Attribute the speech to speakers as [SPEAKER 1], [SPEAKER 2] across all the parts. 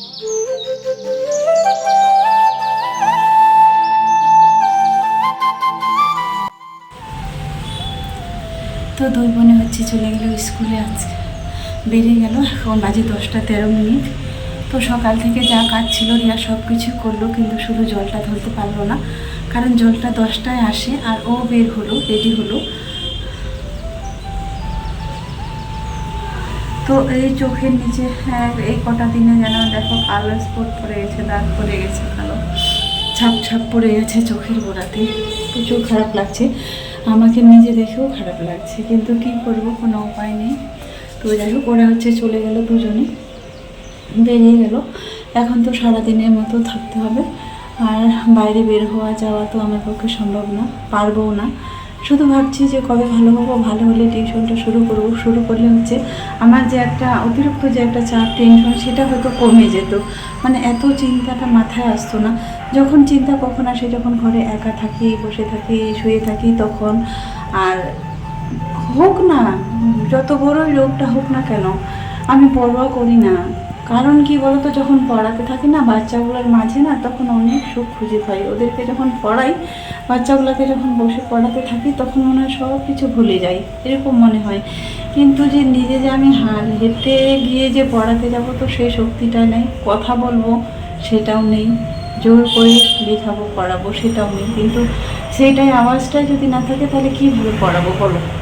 [SPEAKER 1] তো দুই বোনে হচ্ছে চলে গেল স্কুলে আজকে। বেরিয়ে গেল, এখন বাজে দশটা তেরো মিনিট। তো সকাল থেকে যা কাজ ছিল, রিয়া সব কিছু করল, কিন্তু শুধু জলটা ধরতে পারল না। কারণ জলটা দশটায় আসে আর ও বের হলো রেডি হলো। তো এই চোখের নিচে হ্যাঁ এই কটা দিনে যেন দেখো কালো স্পট পড়ে গেছে, দাগ পড়ে গেছে, কালো। ছাপ ছাপ পড়ে গেছে চোখের গোড়াতে। প্রচুর খারাপ লাগছে। আমাকে নিজে দেখেও খারাপ লাগছে, কিন্তু কি করব, কোনো উপায় নেই। তো যাই হোক, ওরা হচ্ছে চলে গেল দুজনে। বেরিয়ে গেল। এখন তো সারাদিনের মতো থাকতে হবে। আর বাইরে বের হওয়া, যাওয়া তো আমার পক্ষে সম্ভব না, পারবও না। শুধু ভাবছি যে কবে ভালো হব, ভালো হলে টিউশনটা শুরু করব। শুরু করলে হচ্ছে আমার যে একটা অতিরিক্ত যে একটা চাপ টেনশন সেটা হয়তো কমে যেত। মানে এত চিন্তাটা মাথায় আসতো না। যখন চিন্তা কখন আসে, যখন ঘরে একা থাকি, বসে থাকি, শুয়ে থাকি, তখন আর হোক না, যত বড়ই রোগটা হোক না কেন, আমি পরোয়া করি না। কারণ কি বলতো, যখন পড়াতে থাকি না, বাচ্চাগুলোর মাঝে না, তখন অনেক সুখ খুঁজে পাই। ওদেরকে যখন পড়াই, বাচ্চাগুলোকে যখন বসে পড়াতে থাকি, তখন মনে হয় সব কিছু ভুলে যাই। এরকম মনে হয়। কিন্তু যে নিজে যে আমি হাল হেঁটে গিয়ে যে পড়াতে যাব, তো সেই শক্তিটা নেই। কথা বলব, সেটাও নেই। জোর করে লেখাবো, পড়াবো, সেটাও নেই। কিন্তু সেইটাই আওয়াজটাই যদি না থাকে, তাহলে কীভাবে পড়াবো বলো?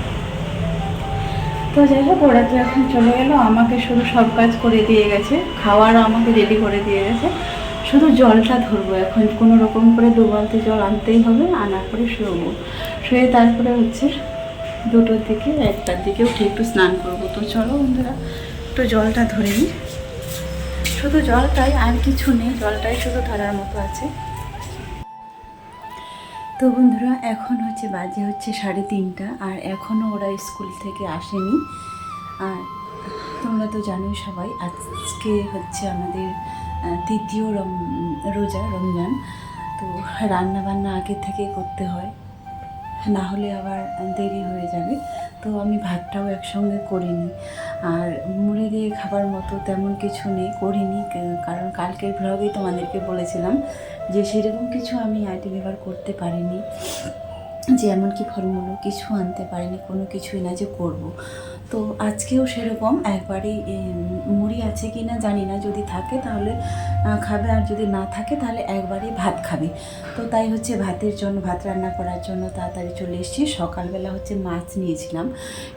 [SPEAKER 1] তো যাই হোক, ওরা তো এখন চলে গেল। আমাকে শুধু সব কাজ করে দিয়ে গেছে। খাওয়ারও আমাকে রেডি করে দিয়ে গেছে। শুধু জলটা ধরবো এখন। কোনো রকম করে দু বালতি জল আনতেই হবে, আনার পরে শুয়োবো শুয়ে তারপরে হচ্ছে দুটোর দিকে, একটার দিকে উঠে একটু স্নান করব। তো চলো বন্ধুরা, একটু জলটা ধরে নিই। শুধু জলটাই আর কিছু নেই। জলটাই শুধু ধরার মতো আছে। তো বন্ধুরা, এখন হচ্ছে বাজে হচ্ছে সাড়ে তিনটা, আর এখনও ওরা স্কুল থেকে আসেনি। আর তোমরা তো জানোই সবাই, আজকে হচ্ছে আমাদের তৃতীয় রম, রোজা, রমজান। তো রান্না বান্না আগে থেকে করতে হয়, না হলে আবার দেরি হয়ে যাবে। তো আমি ভাতটাও একসঙ্গে করিনি। আর মুড়ি দিয়ে খাবার মতো তেমন কিছু নেই, করিনি। কারণ কালকের ভ্লগেই তোমাদেরকে বলেছিলাম যে সেরকম কিছু আমি আইটি এবার করতে পারিনি। যে এমনকি ফলমূলও কিছু আনতে পারিনি, কোনো কিছুই না যে করব। তো আজকেও সেরকম একবারই মুড়ি আছে কি না জানি না, যদি থাকে তাহলে খাবে, আর যদি না থাকে তাহলে একবারই ভাত খাবে। তো তাই হচ্ছে ভাতের জন্য, ভাত রান্না করার জন্য তাড়াতাড়ি চলে এসেছি। সকালবেলা হচ্ছে মাছ নিয়েছিলাম,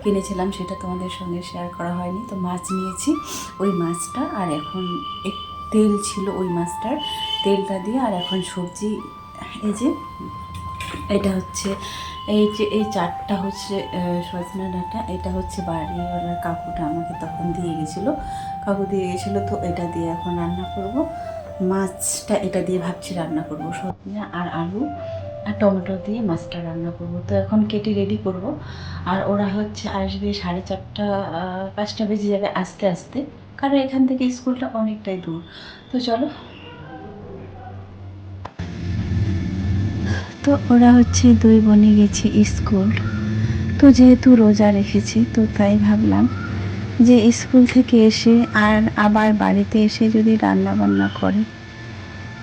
[SPEAKER 1] কিনেছিলাম, সেটা তোমাদের সঙ্গে শেয়ার করা হয়নি। তো মাছ নিয়েছি, ওই মাছটা, আর এখন এক, তেল ছিল ওই মাছটার, তেলটা দিয়ে, আর এখন সবজি, এই যে, এটা হচ্ছে এই যে, এই চারটা হচ্ছে সজনা ডাঁটা, এটা হচ্ছে বাড়িওয়ালার কাকুটা আমাকে তখন দিয়ে গেছিল। কাকু দিয়ে গেছিল তো এটা দিয়ে এখন রান্না করব। মাছটা এটা দিয়ে ভাবছি রান্না করব, সজনা আর আলু আর টমেটো দিয়ে মাছটা রান্না করব। তো এখন কেটে রেডি করব। আর ওরা হচ্ছে আসবে সাড়ে চারটা পাঁচটা বেজে যাবে আস্তে আস্তে। কারণ এখান থেকে স্কুলটা অনেকটাই দূর। তো চলো তো ওরা হচ্ছে দুই বোনে গেছে স্কুল। তো যেহেতু রোজা রেখেছি, তো তাই ভাবলাম যে স্কুল থেকে এসে আর আবার বাড়িতে এসে যদি রান্না বান্না করে,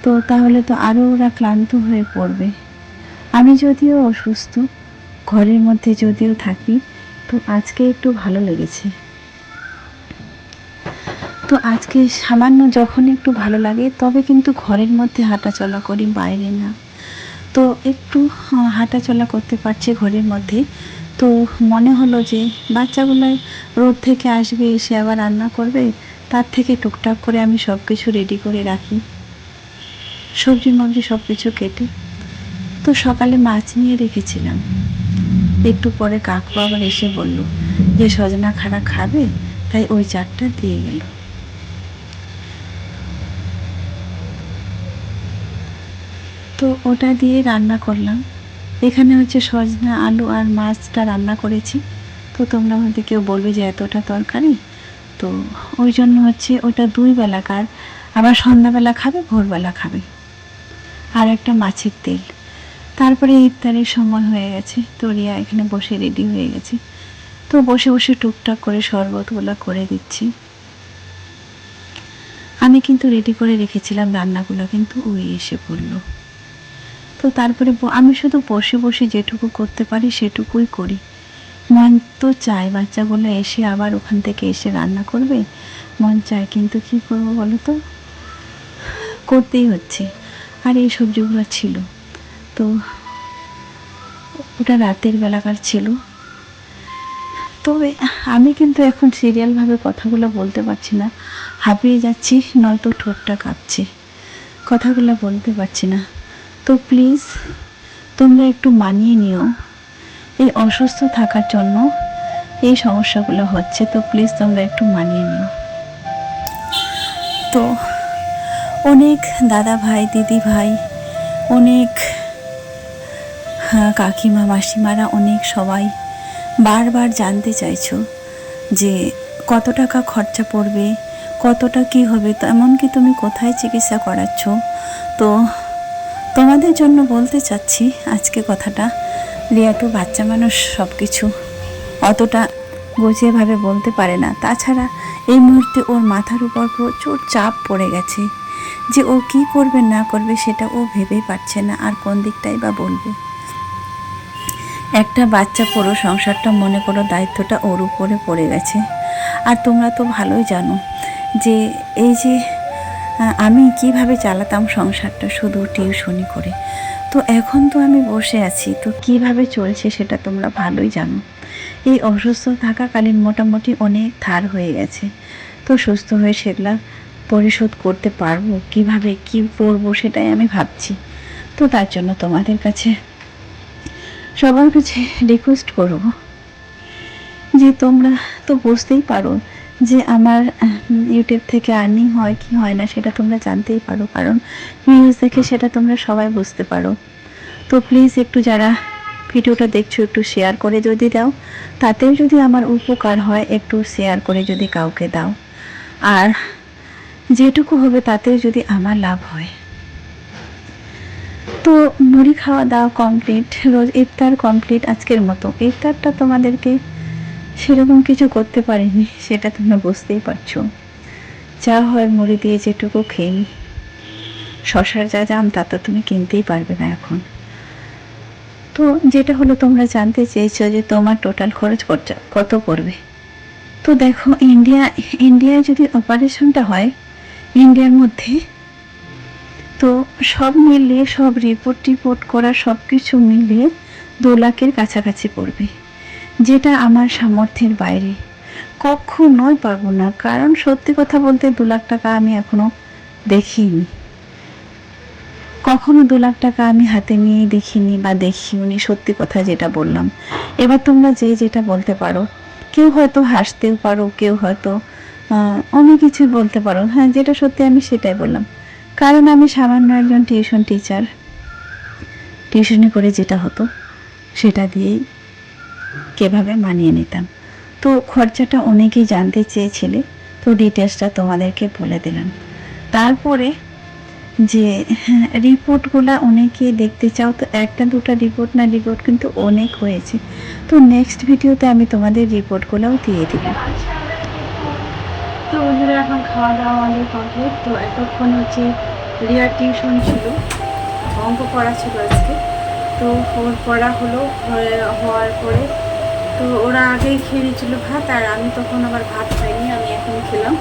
[SPEAKER 1] তো তাহলে তো আরও ওরা ক্লান্ত হয়ে পড়বে। আমি যদিও অসুস্থ, ঘরের মধ্যে যদিও থাকি, তো আজকে একটু ভালো লেগেছে। তো আজকে সামান্য যখন একটু ভালো লাগে, তবে কিন্তু ঘরের মধ্যে হাঁটাচলা করি, বাইরে না। তো একটু হাঁটাচলা করতে পারছে ঘরের মধ্যে তো মনে হলো যে বাচ্চাগুলো রোদ থেকে আসবে, এসে আবার রান্না করবে, তার থেকে টুকটাক করে আমি সব কিছু রেডি করে রাখি। সবজি মবজি সব কিছু কেটে। তো সকালে মাছ নিয়ে রেখেছিলাম। একটু পরে কাকু আবার এসে বলল যে সজনা খাড়া খাবে, তাই ওই চারটা দিয়ে গেল। তো ওটা দিয়ে রান্না করলাম। এখানে হচ্ছে সজনা আলু আর মাছটা রান্না করেছি। তো তোমরা হয়তো কেউ বলবে যে এতটা তরকারি? তো ওই জন্য হচ্ছে ওটা দুই বেলাকার আবার সন্ধ্যাবেলা খাবে, ভোরবেলা খাবে। আর একটা মাছের তেল। তারপরে ইফতারের সময় হয়ে গেছে। তো রিয়া এখানে বসে রেডি হয়ে গেছে। তো বসে বসে টুকটাক করে শরবতগুলো করে দিচ্ছি। আমি কিন্তু রেডি করে রেখেছিলাম রান্নাগুলো, কিন্তু ওই এসে পড়ল। তো তারপরে আমি শুধু বসে বসে যেটুকু করতে পারি সেটুকুই করি। মন তো চায় বাচ্চাগুলো এসে আবার ওখান থেকে এসে রান্না করবে। মন চায় কিন্তু কী করব বলো তো? করতেই হচ্ছে। আর এই সবজিগুলো ছিল। তো ওটা রাতের বেলাকার ছিল। তবে আমি কিন্তু এখন সিরিয়ালভাবে কথাগুলো বলতে পারছি না। হাঁপিয়ে যাচ্ছি, নয়তো ঠোঁটটা কাঁপছে। কথাগুলো বলতে পারছি না। তো প্লিজ তোমরা একটু মানিয়ে নিও। এই অসুস্থ থাকার জন্য এই সমস্যাগুলো হচ্ছে তো প্লিজ তোমরা একটু মানিয়ে নিও। তো অনেক দাদা ভাই দিদি ভাই অনেক হ্যাঁ, কাকিমা মাসিমারা অনেক সবাই বারবার জানতে চাইছো যে কত টাকা খরচা পড়বে কতটা কি হবে তো এমনকি তুমি কোথায় চিকিৎসা করাচ্ছ? তো তোমাদের জন্য বলতে চাচ্ছি আজকে কথাটা। রিয়া তো বাচ্চা মানুষ সব কিছু অতটা গুছিয়েভাবে বলতে পারে না। তাছাড়া এই মুহূর্তে ওর মাথার উপর প্রচুর চাপ পড়ে গেছে। যে ও কি করবে, না করবে, সেটা ও ভেবেই পারছে না আর কোন দিকটাই বা বলবে। একটা বাচ্চা পুরো সংসারটা মনে করো দায়িত্বটা ওর উপরে পড়ে গেছে। আর তোমরা তো ভালোই জানো যে এই যে আমি কীভাবে চালাতাম সংসারটা শুধু টিউশনি করে? তো এখন তো আমি বসে আছি, তো কীভাবে চলছে সেটা তোমরা ভালোই জানো। এই অসুস্থ থাকাকালীন মোটামুটি অনেক ধার হয়ে গেছে। তো সুস্থ হয়ে সেগুলা পরিশোধ করতে পারব? কীভাবে কি করব সেটাই আমি ভাবছি। তো তার জন্য তোমাদের কাছে সবার কাছে রিকোয়েস্ট করব যে তোমরা তো বুঝতেই পারো যে আমার ইউটিউব থেকে আর্নিং হয় কি হয় না সেটা তোমরা জানতেই পারো। কারণ ভিউজ দেখে সেটা তোমরা সবাই বুঝতে পারো। তো প্লিজ একটু যারা ভিডিওটা দেখছ একটু শেয়ার করে যদি দাও, তাতেও যদি আমার উপকার হয়, একটু শেয়ার করে যদি কাউকে দাও। আর যেটুকু হবে তাতেও যদি আমার লাভ হয়। তো মুড়ি খাওয়া দাওয়া কমপ্লিট রোজ ইফতার কমপ্লিট আজকের মতো। ইফতারটা তোমাদেরকে সেরকম কিছু করতে পারিনি, সেটা তোমরা বুঝতেই পারছ। যা হয় মুড়ি দিয়ে যেটুকু খেয়ে শশার যা দাম তা তো তুমি কিনতেই পারবে না এখন। তো যেটা হলো, তোমরা জানতে চেয়েছো যে তোমার টোটাল খরচ কত- কত পড়বে? তো দেখো ইন্ডিয়া ইন্ডিয়ায় যদি অপারেশনটা হয় ইন্ডিয়ার মধ্যে, তো সব মিলিয়ে, সব রিপোর্ট টিপোর্ট করা সব কিছু মিলিয়ে দু লাখের কাছাকাছি পড়বে। যেটা আমার সামর্থ্যের বাইরে। কখনোই পারব না, কারণ সত্যি কথা বলতে দু লাখ টাকা আমি এখনও দেখিনি। কখনো দু লাখ টাকা আমি হাতে নিয়ে দেখিনি বা দেখিওনি, সত্যি কথা যেটা বললাম। এবার তোমরা যে যেটা বলতে পারো, কেউ হয়তো হাসতেও পারো, কেউ হয়তো অনেক কিছু বলতে পারো। হ্যাঁ যেটা সত্যি আমি সেটাই বললাম। কারণ আমি সামান্য একজন টিউশন টিচার। টিউশনি করে যেটা হতো, সেটা দিয়েই কীভাবে মানিয়ে নিতাম। তো খরচাটা অনেকেই জানতে চেয়েছিলে, তো ডিটেলসটা তোমাদেরকে বলে দিলাম। তারপরে যে রিপোর্টগুলো অনেকে দেখতে চাও, তো একটা, দুটো রিপোর্ট না রিপোর্ট কিন্তু অনেক হয়েছে। তো নেক্সট ভিডিওতে আমি তোমাদের রিপোর্টগুলোও দিয়ে দিব। তো বন্ধুরা, এখন খাওয়া দাওয়া আমাদের কমপ্লিট তো এতক্ষণ হচ্ছে রিয়ার টিউশন ছিল। অঙ্ক পড়া ছিল আজকে। তো ওর পড়া হলো হওয়ার পরে তো ওরা আগেই খেয়ে নিচ্ছিল ভাত আর আমি তখন আবার ভাত খাইনি, আমি এখন খেলাম।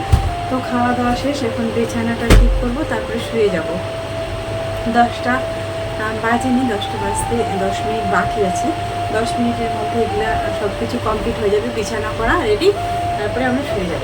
[SPEAKER 1] তো খাওয়া দাওয়া শেষ, এখন বিছানাটা ঠিক করব, তারপরে শুয়ে যাব। দশটা বাজেনি, দশটা বাজতে দশ মিনিট বাকি আছে। দশ মিনিটের মধ্যে এগুলা সব কিছু কমপ্লিট হয়ে যাবে, বিছানা করা রেডি তারপরে আমরা শুয়ে যাব।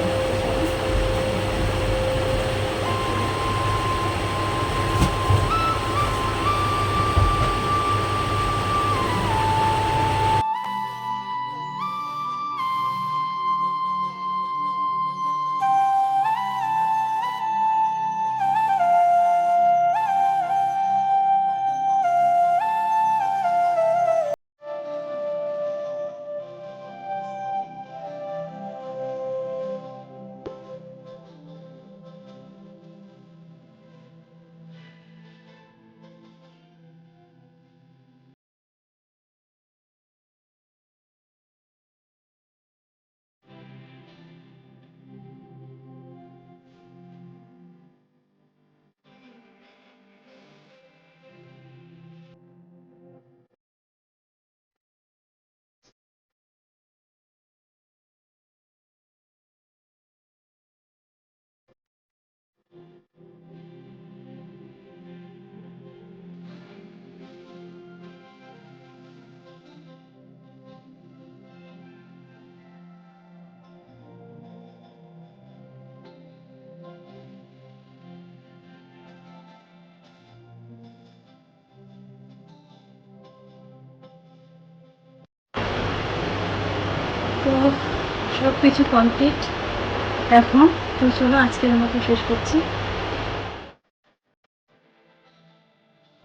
[SPEAKER 1] তো সব কিছু কমপ্লিট এখন। তো চলো আজকের মতো শেষ করছি।